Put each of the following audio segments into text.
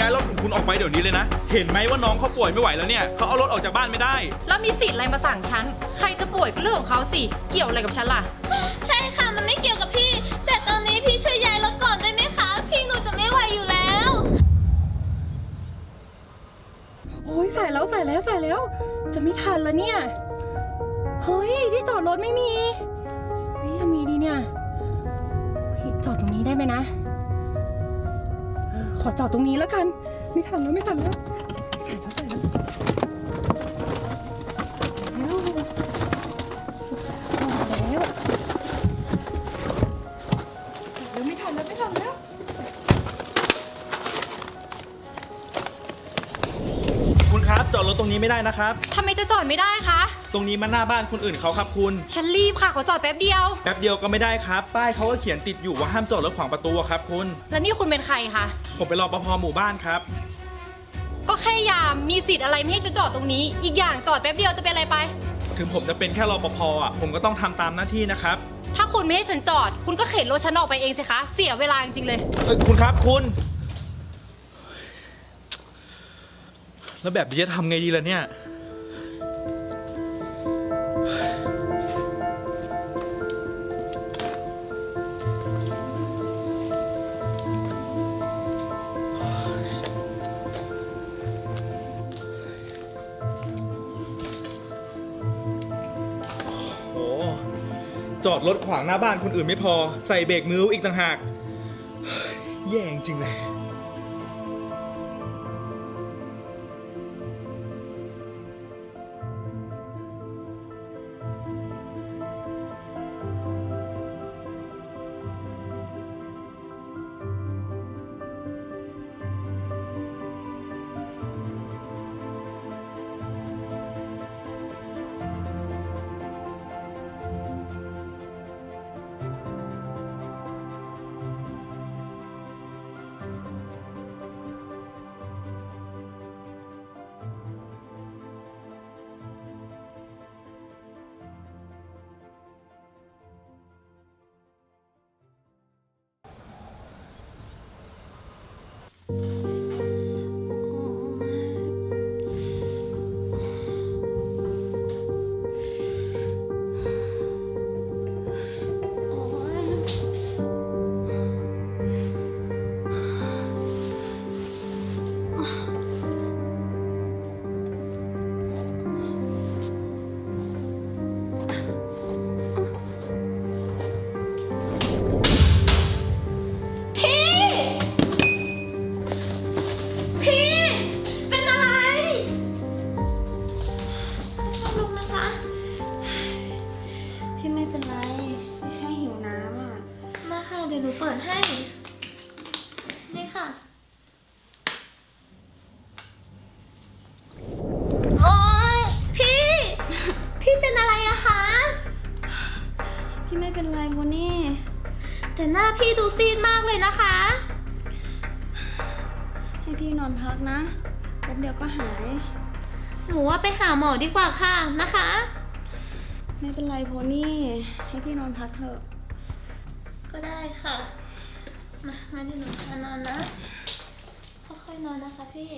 ย้ายรถของคุณออกไปเดี๋ยวนี้เลยนะ เห็นไหมว่าน้องเขาป่วยไม่ไหวแล้วเนี่ย เขาเอารถออกจากบ้านไม่ได้ แล้วมีสิทธิ์อะไรมาสั่งฉัน ใครจะป่วยก็เรื่องของเขาสิ เกี่ยวอะไรกับฉันล่ะ ใช่ค่ะ มันไม่เกี่ยวกับพี่ แต่ตอนนี้พี่ช่วยย้ายรถก่อนได้ไหมคะ พี่หนูจะไม่ไหวอยู่แล้ว โอ้ยใส่แล้วใส่แล้วใส่แล้ว จะไม่ทันแล้วเนี่ย เฮ้ย ที่จอดรถไม่มี เฮ้ยทำไงดีเนี่ยเฮ้ยจอดตรงนี้ได้ไหมนะเออ ขอจอดตรงนี้แล้วกัน ไม่ทันแล้วไม่ทันแล้วใส่แล้วใส่แล้วแล้ว จอดรถตรงนี้ไม่ได้นะครับ ทำไมจะจอดไม่ได้คะ ตรงนี้มันหน้าบ้านคนอื่นเขาครับคุณ ฉันรีบค่ะ ขอจอดแป๊บเดียว แป๊บเดียวก็ไม่ได้ครับ ป้ายเขาก็เขียนติดอยู่ว่าห้ามจอดรถขวางประตูอะครับคุณ แล้วนี่คุณเป็นใครคะ ผมเป็นรปภหมู่บ้านครับ ก็แค่ยามมีสิทธิ์อะไรไม่ให้จะจอดตรงนี้ อีกอย่างจอดแป๊บเดียวจะเป็นอะไรไป ถึงผมจะเป็นแค่รปภอะ ผมก็ต้องทำตามหน้าที่นะครับถ้าคุณไม่ให้ฉันจอด คุณก็เข็นรถฉันออกไปเองสิคะ เสียเวลาจริงๆเลย เอ้ยคุณครับคุณ แล้วแบบนี้จะทำไงดีล่ะเนี่ย โอ้จอดรถขวางหน้าบ้านคนอื่นไม่พอ ใส่เบรกมืออีกต่างหาก แย่จริงเลย Oh. แต่หน้าพี่ดูซีดมากเลยนะคะ ให้พี่นอนพักนะแป๊บเดียวก็หาย หนูว่าไปหาหมอดีกว่าค่ะนะคะ ไม่เป็นไรโพนี่ ให้พี่นอนพักเถอะ ก็ได้ค่ะ มางั้นเดี๋ยวหนูพานอนนะ ค่อยๆนอนนะคะพี่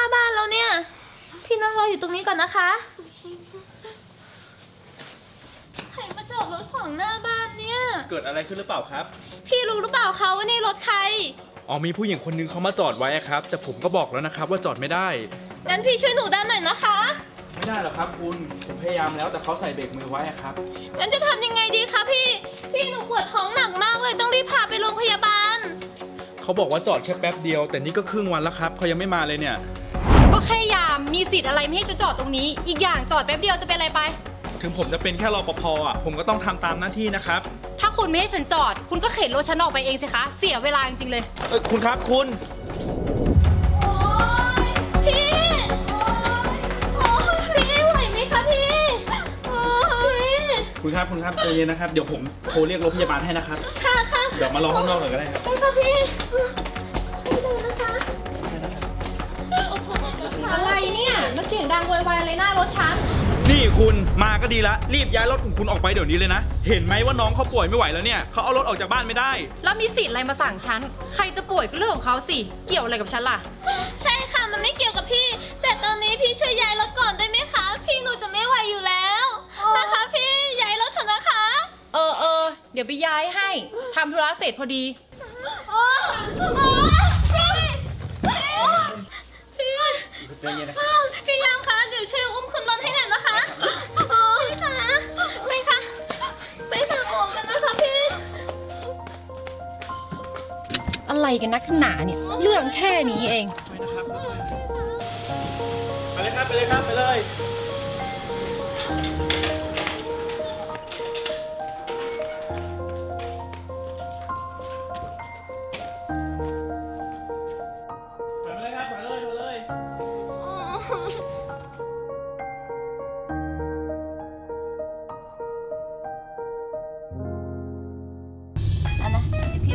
าจอดรถหน้าบ้านแล้วเนี่ย พี่นั่งรออยู่ตรงนี้ก่อนนะคะใครมาจอดรถขวางหน้าบ้านเนี่ย เกิดอะไรขึ้นหรือเปล่าครับ พี่รู้หรือเปล่าคะว่านี่รถใคร อ๋อมีผู้หญิงคนนึงเขามาจอดไว้อะครับ แต่ผมก็บอกแล้วนะครับ ว่าจอดไม่ได้ งั้นพี่ช่วยหนูด้านหน่อยนะคะ ไม่ได้หรอกครับคุณผมพยายามแล้วแต่เขาใส่เบรกมือไว้อะครับ งั้นจะทำยังไงดีคะพี่ พี่หนูปวดท้องหนักมากเลยต้องรีบพาไปโรงพยาบาล เขาบอกว่าจอดแค่แป๊บเดียว แต่นี่ก็ครึ่งวันแล้วครับเขายังไม่มาเลยเนี่ย ก็แค่ยามมีสิทธิ์อะไรไม่ให้จะจอดตรงนี้ อีกอย่างจอดแป๊บเดียวจะเป็นอะไรไป ถึงผมจะเป็นแค่รปภอะ ผมก็ต้องทำตามหน้าที่นะครับ ถ้าคุณไม่ให้ฉันจอด คุณก็เข็นรถฉันออกไปเองสิคะ เสียเวลาจริงๆเลย เอ้ยคุณครับคุณ โอ๊ยพี่ โอ๊ยพี่ไหวไหมคะพี่ โอ๊ยคุณครับคุณครับใจเย็นนะครับ เดี๋ยวผมโทรเรียกรถพยาบาลให้นะครับ ค่ะค่ะเดี๋ยวมารอข้างนอกหน่อยก็ได้ครับ ไปค่ะพี่ อะไรเนี่ยมาเสียงดังโวยวายอะไรหน้ารถฉัน นี่คุณมาก็ดีละ รีบย้ายรถของคุณออกไปเดี๋ยวนี้เลยนะ เห็นไหมว่าน้องเขาป่วยไม่ไหวแล้วเนี่ยเขาเอารถออกจากบ้านไม่ได้ แล้วมีสิทธิ์อะไรมาสั่งฉัน ใครจะป่วยก็เรื่องของเขาสิ เกี่ยวอะไรกับฉันล่ะ ใช่ค่ะ มันไม่เกี่ยวกับพี่ แต่ตอนนี้พี่ช่วยย้ายรถก่อนได้ไหมคะ พี่หนูจะไม่ไหวอยู่แล้วนะคะพี่ย้ายรถเถอะนะคะ เออเออเดี๋ยวไปย้ายให้ทำธุระเสร็จพอดี โอ๊ยโอ๊ยพี่พี่ ใจเย็นนะพี่ยามคะเดี๋ยวช่วยอุ้มขึ้นรถให้หน่อยนะคะโอ๊ยค่ะไปค่ะไปทางออกกันนะคะพี่ อะไรกันนักหนาเนี่ย เรื่องแค่นี้เอง ไปนะครับ ไปเลยครับ ไปเลยครับไปเลย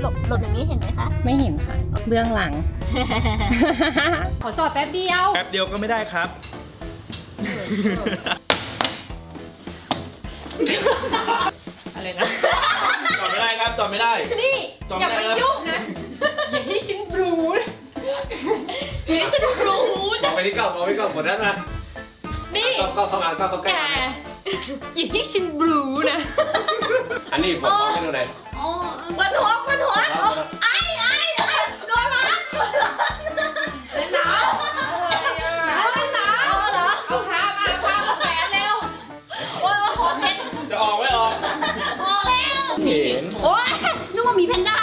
หลบหลบอย่างนี้เห็นไหมคะ ไม่เห็นค่ะ เบื้องหลัง ขอจอดแป๊บเดียว แป๊บเดียวก็ไม่ได้ครับ อะไรนะ จอดไม่ได้ครับ จอดไม่ได้ นี่จอดอย่าไม่มาได้นะยุ่งนะ อย่าให้ฉันรู้นะอย่าให้ฉันรู้มอนะงไปที่เก่ามองไปก่อนหมดแล้วนะนี่ก็ก็เข้ามาก็เข้าใกแกล้อย่าให้ฉันรู้นะ อันนี้ผมขอให้ดูหน่อย อ๋อ วันหัววันหัวไอ้ไอ้ไอ้ตัวร้อนตัวร้อนหนาวหนาวหนาวเหรอเอาผ้ามาผ้ามาแฝนเร็วโอ้ยขอเพชรจะออกไม่ออกออกแล้วเห็นโอ้ยนึกว่ามีแพนด้า